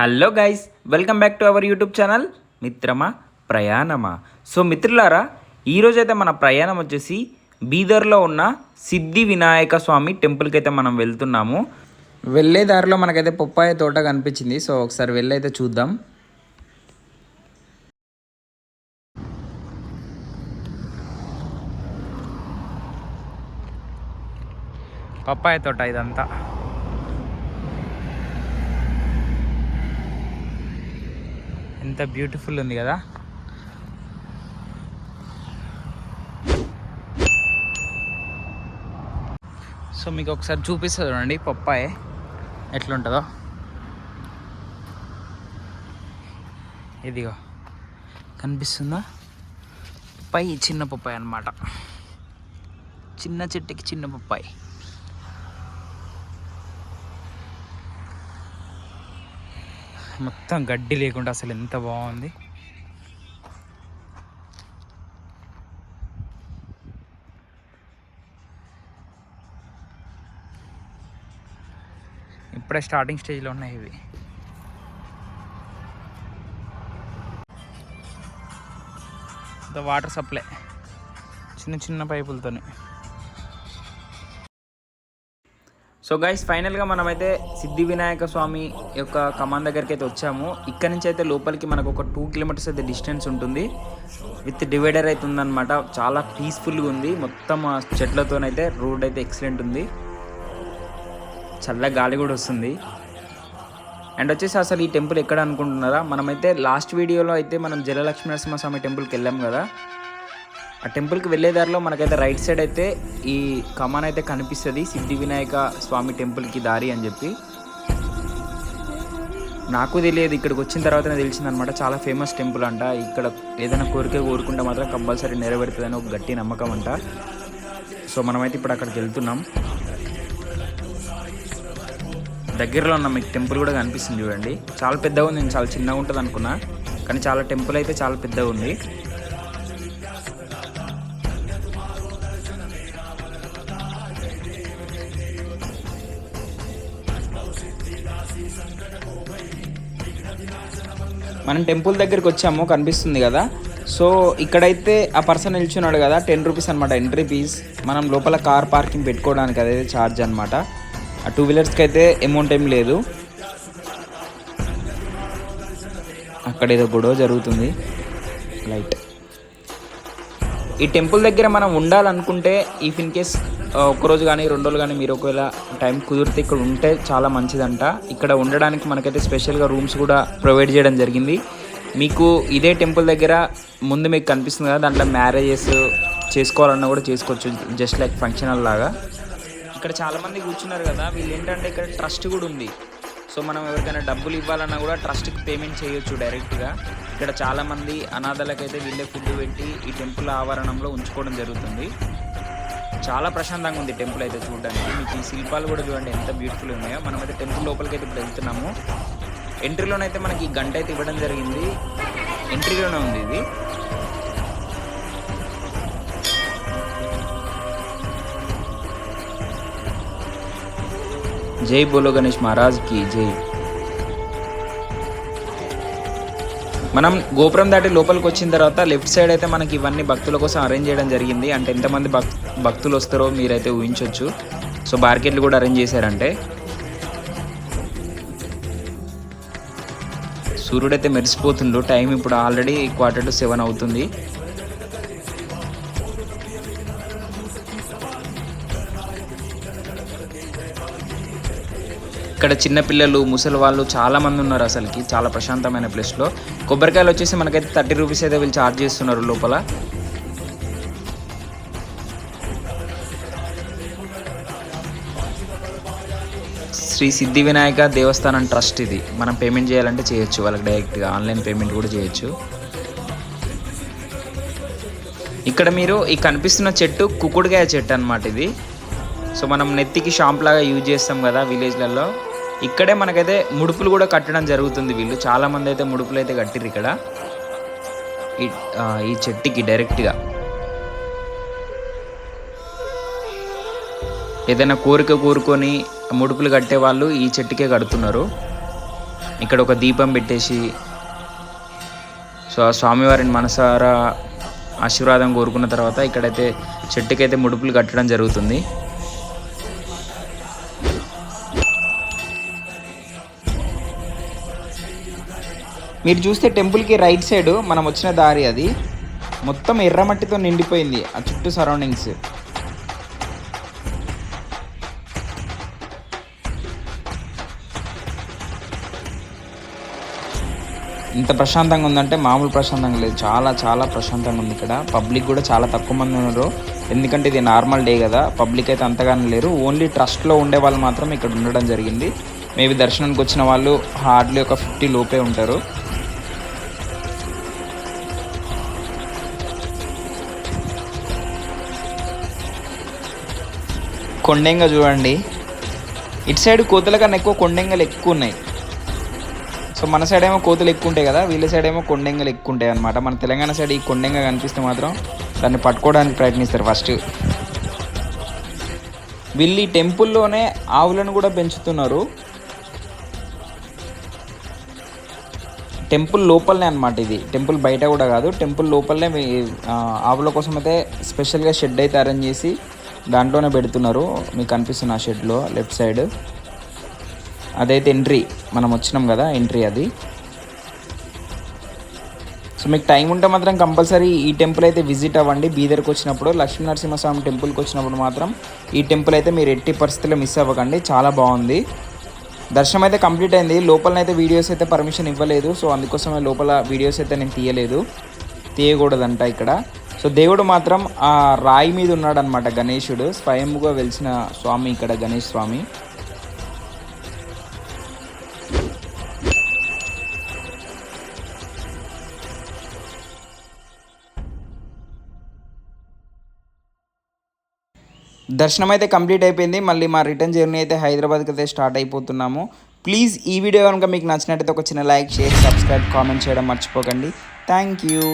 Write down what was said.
Hello guys welcome back to our YouTube channel మిత్రమా ప్రయాణమా. So మిత్రులారా ఈరోజైతే మన ప్రయాణం వచ్చేసి బీదర్లో ఉన్న సిద్ధి వినాయక స్వామి టెంపుల్కి అయితే మనం వెళ్తున్నాము. వెళ్ళే దారిలో మనకైతే పొప్పాయ తోట కనిపించింది. సో ఒకసారి వెళ్ళైతే చూద్దాం. పప్పాయ తోట ఇదంతా. ఎంత బ్యూటిఫుల్ ఉంది కదా. సో మీకు ఒకసారి చూపిస్తుంది చూడండి పప్పాయ ఎట్లుంటుందో. ఇదిగో కనిపిస్తుందా? పై చిన్న పప్పాయి అన్నమాట. చిన్న చెట్టుకి చిన్న పప్పాయి. మొత్తం గడ్డి లేకుండా అసలు ఎంత బాగుంది. ఇప్పుడే స్టార్టింగ్ స్టేజ్లో ఉన్నాయి ఇవి. Water supply. చిన్న చిన్న పైపులతోనే. సో గైస్ ఫైనల్గా మనమైతే సిద్ధి వినాయక స్వామి యొక్క కమాన్ దగ్గరికి అయితే వచ్చాము. ఇక్కడ నుంచి అయితే లోపలికి మనకు ఒక టూ కిలోమీటర్స్ అయితే డిస్టెన్స్ ఉంటుంది. విత్ డివైడర్ అయితే ఉందన్నమాట. చాలా పీస్ఫుల్గా ఉంది. మొత్తం ఆ చెట్లతోనైతే రోడ్ అయితే ఎక్సలెంట్ ఉంది. చల్ల గాలి కూడా వస్తుంది. అండ్ వచ్చేసి అసలు ఈ టెంపుల్ ఎక్కడ అనుకుంటున్నారా? మనమైతే లాస్ట్ వీడియోలో అయితే మనం జలలక్ష్మీ నరసింహస్వామి టెంపుల్కి వెళ్ళాం కదా. ఆ టెంపుల్కి వెళ్ళే దారిలో మనకైతే రైట్ సైడ్ అయితే ఈ కమాన్ అయితే కనిపిస్తుంది. సిద్ధి వినాయక స్వామి టెంపుల్కి దారి అని చెప్పి. నాకు తెలియదు ఇక్కడికి వచ్చిన తర్వాతనే తెలిసిందనమాట చాలా ఫేమస్ టెంపుల్ అంట. ఇక్కడ ఏదైనా కోరిక కోరుకుంటే మాత్రం కంపల్సరీ నెరవేరుతుందని ఒక గట్టి నమ్మకం అంట. సో మనమైతే ఇప్పుడు అక్కడికి వెళ్తున్నాం. దగ్గరలో ఉన్న మీకు టెంపుల్ కూడా కనిపిస్తుంది చూడండి. చాలా పెద్దగా ఉంది. నేను చాలా చిన్నగా ఉంటుంది అనుకున్నా కానీ చాలా టెంపుల్ అయితే చాలా పెద్దగా ఉంది. మనం టెంపుల్ దగ్గరికి వచ్చాము కనిపిస్తుంది కదా. సో ఇక్కడైతే ఆ పర్సన్ నిల్చున్నాడు కదా టెన్ రూపీస్ అనమాట ఎంట్రీ ఫీజ్. మనం లోపల కార్ పార్కింగ్ పెట్టుకోవడానికి అదైతే ఛార్జ్ అనమాట ఆ టూ వీలర్స్కి అయితే అమౌంట్ ఏం లేదు. అక్కడ ఏదో గొడవ జరుగుతుంది. లైట్. ఈ టెంపుల్ దగ్గర మనం ఉండాలనుకుంటే ఈ ఇన్ కేస్ ఒక్కరోజు కానీ రెండు రోజులు కానీ మీరు ఒకవేళ టైం కుదిరితే ఇక్కడ ఉంటే చాలా మంచిదంట. ఇక్కడ ఉండడానికి మనకైతే స్పెషల్గా రూమ్స్ కూడా ప్రొవైడ్ చేయడం జరిగింది. మీకు ఇదే టెంపుల్ దగ్గర ముందు మీకు కనిపిస్తుంది కదా దాంట్లో మ్యారేజెస్ చేసుకోవాలన్నా కూడా చేసుకోవచ్చు. జస్ట్ లైక్ ఫంక్షన్ హాల్ లాగా. ఇక్కడ చాలామంది కూర్చున్నారు కదా వీళ్ళు ఏంటంటే ఇక్కడ ట్రస్ట్ కూడా ఉంది. సో మనం ఎవరికైనా డబ్బులు ఇవ్వాలన్నా కూడా ట్రస్ట్కి పేమెంట్ చేయొచ్చు డైరెక్ట్గా ఇక్కడ చాలామంది అనాథలకైతే వీళ్ళే ఫుడ్ పెట్టి ఈ టెంపుల్ ఆవరణంలో ఉంచుకోవడం జరుగుతుంది. చాలా ప్రశాంతంగా ఉంది టెంపుల్ అయితే చూడడానికి. మీకు ఈ శిల్పాలు కూడా చూడండి ఎంత బ్యూటిఫుల్ ఉన్నాయో. మనమైతే టెంపుల్ లోపలికి అయితే ఇప్పుడు వెళ్తున్నాము. ఎంట్రీలోనైతే మనకి ఈ గంట అయితే ఇవ్వడం జరిగింది. ఎంట్రీలోనే ఉంది ఇది. జై బోలో గణేష్ మహారాజ్కి జై. మనం గోపురం దాటి లోపలికి వచ్చిన తర్వాత లెఫ్ట్ సైడ్ అయితే మనకి ఇవన్నీ భక్తుల కోసం అరేంజ్ చేయడం జరిగింది. అంటే ఎంతమంది భక్ భక్తులు వస్తారో మీరైతే ఊహించవచ్చు సో బార్కెట్లు కూడా అరేంజ్ చేశారంటే. సూర్యుడైతే మెరిసిపోతుండు. టైం ఇప్పుడు ఆల్రెడీ క్వార్టర్ టు సెవెన్ అవుతుంది. ఇక్కడ చిన్నపిల్లలు ముసలి వాళ్ళు చాలా మంది ఉన్నారు అసలుకి చాలా ప్రశాంతమైన ప్లేస్లో కొబ్బరికాయలు వచ్చేసి మనకైతే థర్టీ రూపీస్ అయితే వీళ్ళు ఛార్జ్ చేస్తున్నారు లోపల. శ్రీ సిద్ధి వినాయక దేవస్థానం ట్రస్ట్ ఇది. మనం పేమెంట్ చేయాలంటే చేయొచ్చు వాళ్ళకి డైరెక్ట్గా ఆన్లైన్ పేమెంట్ కూడా చేయొచ్చు. ఇక్కడ మీరు ఈ కనిపిస్తున్న చెట్టు కుక్కుడుకాయ చెట్టు అనమాట ఇది. సో మనం నెత్తికి షాంప్ లాగా యూజ్ చేస్తాం కదా విలేజ్లలో ఇక్కడే మనకైతే ముడుపులు కూడా కట్టడం జరుగుతుంది వీళ్ళు. చాలామంది అయితే ముడుపులు అయితే కట్టిర్రు ఇక్కడ. ఈ ఈ చెట్టుకి డైరెక్ట్గా. ఏదైనా కోరిక కోరుకొని ముడుపులు కట్టే వాళ్ళు ఈ చెట్టుకే కడుతున్నారు. ఇక్కడ ఒక దీపం పెట్టేసి సో ఆ స్వామివారిని మనసారా ఆశీర్వాదం కోరుకున్న తర్వాత ఇక్కడైతే చెట్టుకైతే ముడుపులు కట్టడం జరుగుతుంది. మీరు చూస్తే టెంపుల్కి రైట్ సైడ్ మనం వచ్చిన దారి అది. మొత్తం ఎర్రమట్టితో నిండిపోయింది ఆ చుట్టూ సరౌండింగ్స్ ఇంత ప్రశాంతంగా ఉందంటే మామూలు ప్రశాంతంగా లేదు. చాలా చాలా ప్రశాంతంగా ఉంది ఇక్కడ. పబ్లిక్ కూడా చాలా తక్కువ మంది ఉన్నారు. ఎందుకంటే ఇది నార్మల్ డే కదా. పబ్లిక్ అయితే అంతగానే లేరు. ఓన్లీ ట్రస్ట్లో ఉండే వాళ్ళు మాత్రం ఇక్కడ ఉండడం జరిగింది. మేబీ దర్శనానికి వచ్చిన వాళ్ళు హార్డ్లీ ఒక ఫిఫ్టీ లోపే ఉంటారు. కొండెంగ చూడండి. ఇటు సైడ్ కోతుల కన్నా ఎక్కువ కొండెంగలు ఎక్కువ ఉన్నాయి సో మన సైడ్ ఏమో కోతులు ఎక్కువ ఉంటాయి కదా వీళ్ళ సైడ్ ఏమో కొండెంగలు ఎక్కువ ఉంటాయి అనమాట మన తెలంగాణ సైడ్ ఈ కొండెంగ కనిపిస్తే మాత్రం దాన్ని పట్టుకోవడానికి ప్రయత్నిస్తారు ఫస్ట్. వీళ్ళు ఈ టెంపుల్లోనే ఆవులను కూడా పెంచుతున్నారు. టెంపుల్ లోపలనే అనమాట ఇది. టెంపుల్ బయట కూడా కాదు టెంపుల్ లోపలనే ఆవుల కోసం అయితే స్పెషల్గా షెడ్ అయితే అరేంజ్ చేసి దాంట్లోనే పెడుతున్నారు. మీకు కనిపిస్తున్న ఆ షెడ్లో లెఫ్ట్ సైడ్. అదైతే ఎంట్రీ మనం వచ్చినాం కదా ఎంట్రీ అది. సో మీకు టైం ఉంటే మాత్రం కంపల్సరీ ఈ టెంపుల్ అయితే విజిట్ అవ్వండి. బీదర్కి వచ్చినప్పుడు లక్ష్మీ నరసింహస్వామి టెంపుల్కి వచ్చినప్పుడు మాత్రం ఈ టెంపుల్ అయితే మీరు ఎట్టి పరిస్థితుల్లో మిస్ అవ్వకండి. చాలా బాగుంది. దర్శనం అయితే కంప్లీట్ అయింది. లోపలనైతే వీడియోస్ అయితే పర్మిషన్ ఇవ్వలేదు. సో అందుకోసమే లోపల వీడియోస్ అయితే నేను తీయలేదు. తీయకూడదంట ఇక్కడ. సో దేవుడు మాత్రం ఆ రాయి మీద ఉన్నాడనమాట గణేశుడు. స్వయంగా వెలిసిన స్వామి ఇక్కడ గణేష్ స్వామి. దర్శనం అయితే కంప్లీట్ అయిపోయింది. మళ్ళీ మా రిటర్న్ జర్నీ అయితే హైదరాబాద్కి అయితే స్టార్ట్ అయిపోతున్నాము. ప్లీజ్ ఈ వీడియో కనుక మీకు నచ్చినట్టయితే ఒక చిన్న లైక్ షేర్ సబ్స్క్రైబ్ కామెంట్ చేయడం మర్చిపోకండి. Thank you.